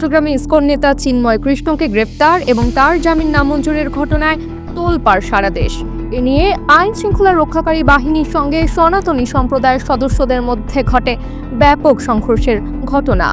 চট্টগ্রামে ইসকন নেতা চিন্ময় কৃষ্ণকে গ্রেফতার এবং তার জামিন নামঞ্জুরের ঘটনায় তোলপাড় সারা দেশ। এ নিয়ে আইন শৃঙ্খলা রক্ষাকারী বাহিনীর সঙ্গে সনাতনী সম্প্রদায়ের সদস্যদের মধ্যে ঘটে ব্যাপক সংঘর্ষের ঘটনা।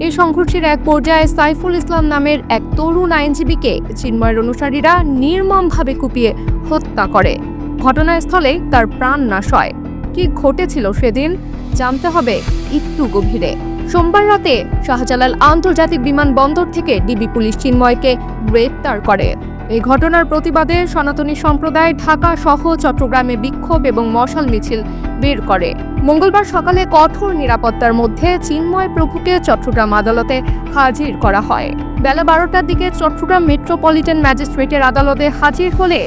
এই সংঘর্ষের এক পর্যায়ে সাইফুল ইসলাম নামের এক তরুণ আইনজীবীকে চিন্ময়ের অনুসারীরা নির্মমভাবে কুপিয়ে হত্যা করে। ঘটনাস্থলে তার প্রাণ নাশ হয়। কি ঘটেছিল সেদিন জানতে হবে একটু গভীরে। সোমবার রাতে শাহজালাল আন্তর্জাতিক বিমানবন্দর থেকে ডিবি পুলিশ চিন্ময়কে গ্রেপ্তার করে। এই ঘটনার প্রতিবাদে সনাতনী সম্প্রদায় ঢাকা সহ চট্টগ্রামে বিক্ষোভ এবং মশাল মিছিল বের করে। মঙ্গলবার সকালে কঠোর নিরাপত্তার মধ্যে চিন্ময় প্রভুকে চট্টগ্রাম আদালতে হাজির করা হয়। বেলা বারোটার দিকে চট্টগ্রাম মেট্রোপলিটন ম্যাজিস্ট্রেটের আদালতে হাজির হলে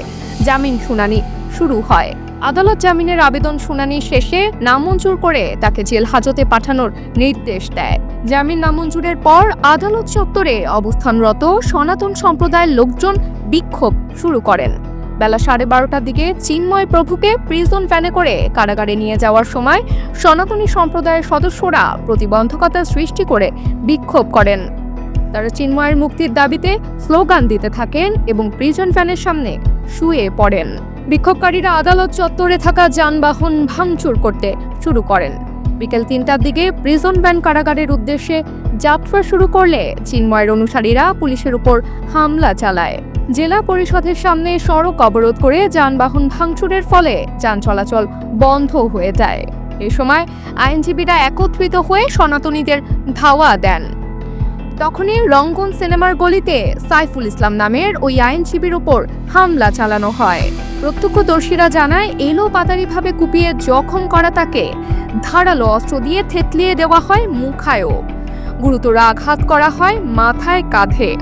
জামিন শুনানি শুরু হয়। আদালত জামিনের আবেদন শুনানি শেষে নামঞ্জুর করে তাকে জেল হাজতে পাঠানোর নির্দেশ দেয়। জামিন নামঞ্জুরের পর আদালত চত্বরে অবস্থানরত সনাতন সম্প্রদায়ের লোকজন বিক্ষোভ শুরু করেন। বেলা সাড়ে বারোটার দিকে চিন্ময় প্রভুকে প্রিজন ভ্যানে করে কারাগারে নিয়ে যাওয়ার সময় সনাতনী সম্প্রদায়ের সদস্যরা প্রতিবন্ধকতা সৃষ্টি করে বিক্ষোভ করেন। তারা চিন্ময়ের মুক্তির দাবিতে স্লোগান দিতে থাকেন এবং প্রিজন ভ্যানের সামনে শুয়ে পড়েন। বিক্ষোভকারীরা আদালত চত্বরে থাকা যানবাহন ভাঙচুর করতে শুরু করেন। বিকেল তিনটার দিকে প্রিজন ভ্যান কারাগারের উদ্দেশ্যে যাত্রা শুরু করলে চিন্ময়ের অনুসারীরা পুলিশের উপর হামলা চালায়। জেলা পরিষদের সামনে সড়ক অবরোধ করে যানবাহন ভাঙচুরের ফলে যান চলাচল বন্ধ হয়ে যায়। এ সময় আইনজীবীরা একত্রিত হয়ে সনাতনীদের ধাওয়া দেন। তখনই রঙ্গন সিনেমার গলিতে সাইফুল ইসলাম নামের ওই আইনজীবীর ওপর হামলা চালানো হয়। প্রত্যক্ষদর্শীরা জানায়, এলো পাতারিভাবে কুপিয়ে জখম করা তাকে। ধারালো অস্ত্র দিয়ে থেতলিয়ে দেওয়া হয় মুখায়ও। গুরুতর আঘাত করা হয় মাথায় কাঁধে।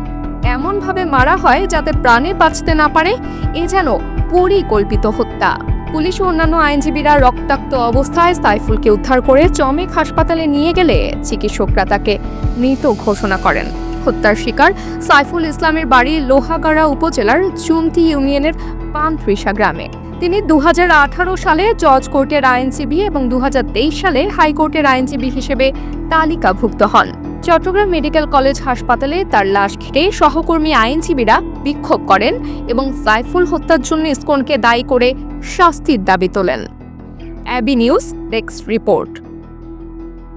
এমনভাবে মারা হয় যাতে প্রাণে বাঁচতে না পারে এ যেন পরিকল্পিত হত্যা। পুলিশ ও অন্যান্য আইনজীবীরা রক্তাক্ত অবস্থায় সাইফুলকে উদ্ধার করে চমেক হাসপাতালে নিয়ে গেলে চিকিৎসকরা তাকে মৃত ঘোষণা করেন। হত্যার শিকার সাইফুল ইসলামের বাড়ি লোহাগাড়া উপজেলার চুমতি ইউনিয়নের পান্ত্রিশা গ্রামে। তিনি দুহাজার আঠারো সালে জজ কোর্টের আইনজীবী এবং দু হাজার তেইশ সালে হাইকোর্টের আইনজীবী হিসেবে তালিকাভুক্ত হন। চট্টগ্রাম মেডিকেল কলেজ হাসপাতালে তার লাশ ঘিরে সহকর্মী আইনজীবীরা বিক্ষোভ করেন এবং সাইফুল হত্যার জন্য ইসকনকে দায়ী করে শাস্তির দাবি তোলেন। অ্যাবি নিউজ ডেস্ক রিপোর্ট।